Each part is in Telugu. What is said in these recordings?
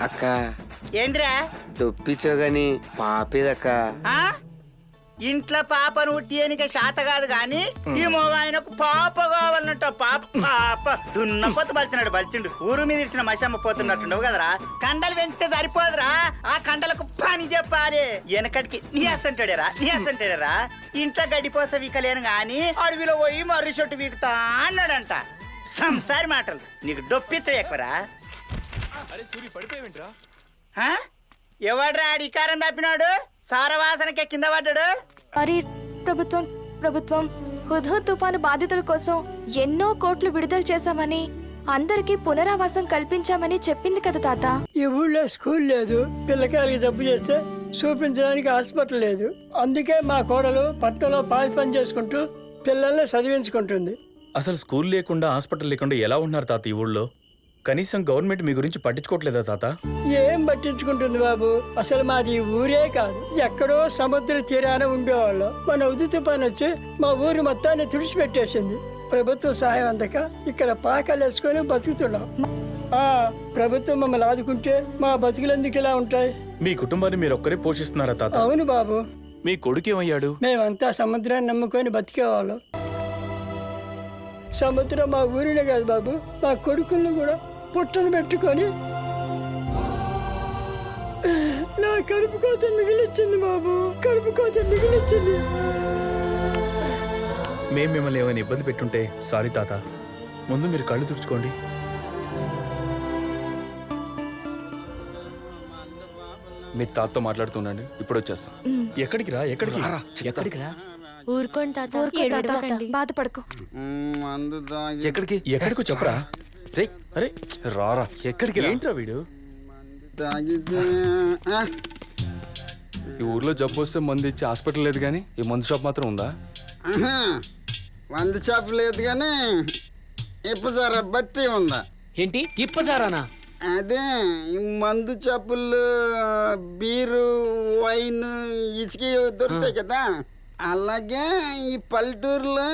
అక్క. ఏంద్రా? దొప్పిచో గాని పాపేదక్క. ఆ? ఇంట్లో పాపను ఉట్టియనిక శాత కాదు గాని ఈ మగ ఆయనకు పాప కావాలన్నట్టు పాప పాప దున్నపోత బలిచినాడు బలిచిండు. ఊరు మీద ఇచ్చిన మసమ్మ పోతున్నట్టుండవు కదరా? కండలు పెంచితే సరిపోదురా? ఆ కండలకు చెప్పాలి. వెనకటికి నీ అసంటాడేరా నీ అసంటాడేరా ఇంట్లో గడిపోస వీకలేను గాని అడవిలో పోయి మర్రి చెట్టు వీకుతా అన్నాడంట. సంసారి మాటలు. నీకు డొప్పించడు ఎక్కువరా. ఆ? ఎవడ్రా అడికారం తప్పినాడు సారవాసనకే కింద పడ్డాడు? మరి ప్రభుత్వం ప్రభుత్వం హుద్హుద్ తుఫాను బాధితుల కోసం ఎన్నో కోట్లు విడుదల చేశామని అందరికీ పునరావాసం కల్పించామని చెప్పింది కదా తాత. ఈ ఊళ్ళో స్కూల్ లేదు పిల్లకాయలకి జబ్బు చేస్తే చూపించడానికి హాస్పిటల్ లేదు. అందుకే మా కోడలు పట్టణంలో పాది పని చేసుకుంటూ పిల్లల్ని చదివించుకుంటుంది. అసలు స్కూల్ లేకుండా హాస్పిటల్ లేకుండా ఎలా ఉన్నారు తాత ఈ ఊళ్ళో? కనీసం గవర్నమెంట్ మీ గురించి పట్టించుకోవట్లేదా తాత? ఏం పట్టించుకుంటుంది బాబు? అసలు మాది ఊరే కాదు. ఎక్కడో సముద్ర తీరాన ఉండేవాళ్ళం. మన ఉదు తుఫాన్ వచ్చి మా ఊరు మొత్తాన్ని తుడిచిపెట్టేసింది. ప్రభుత్వ సహాయం అందక ఇక్కడ పాకాలు వేసుకొని బతుకుతున్నాం. ఆ ప్రభుత్వం మమ్మల్ని ఆదుకుంటే మా బతుకులు ఎందుకు ఇలా ఉంటాయి? మీ కుటుంబాన్ని మీరు ఒక్కరే పోషిస్తున్నారా తాత? అవును బాబు. మీ కొడుకేమయ్యాడు? మేమంతా సముద్రాన్ని నమ్ముకొని బతికేవాళ్ళం. సముద్రం మా ఊరినే కాదు బాబు మా కొడుకులను కూడా పుట్టను పెట్టుకొని నా కడుపు కోత మిగిలిచ్చింది బాబు. కడుపు కోత మిగిలిచ్చింది. మేం మిమ్మల్ని ఏమైనా ఇబ్బంది పెట్టుంటే సారీ తాత. ముందు మీరు కళ్ళు తుడుచుకోండి. మీ తాతతో మాట్లాడుతుండండి. ఇప్పుడు వచ్చేస్తాం. ఎక్కడికి రా ఎక్కడికి? ఎక్కడికి ఊరుకోండి తాత ఏడవకండి. బాధపడకు. ఎక్కడికి? ఎక్కడికో చెప్పరా? రే అరే. రారా ఎక్కడికి ఏంట్రా వీడు? ఈ ఊర్లో జబ్బు వస్తే మందు ఇచ్చి హాస్పిటల్ లేదు కానీ ఈ మందు షాప్ మాత్రం ఉందా? మందు చాపు లేదు కానీ ఇప్పసార బట్టి ఉందా? ఏంటి? ఇప్పసారానా అదే ఈ మందు చాపులు బీరు వైన్ ఇసుక దొరుకుతాయి కదా? అలాగే ఈ పల్లెటూరులో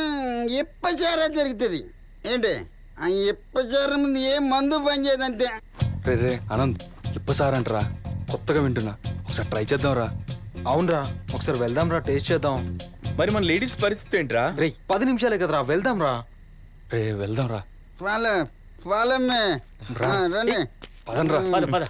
ఇప్పచారా జరుగుతుంది. ఏంటి? ఆ ఇప్పచారం మీద ఏ మందు పనిచేయదంతే రే రే ఆనంద్ ఇప్పసారంటరా కొత్తగా వింటున్నా. ఒకసారి ట్రై చేద్దాం రా అవునరా ఒకసారి వెళ్దాం రా టేస్ట్ చేద్దాం. మరి మన లేడీస్ పరిస్థితి ఏంట్రా? రే పది నిమిషాలే కదరా వెళ్దాం రా రే వెళ్దాం రా. ఫాలో ఫాలో మే రండి పదండ్రా పద పద.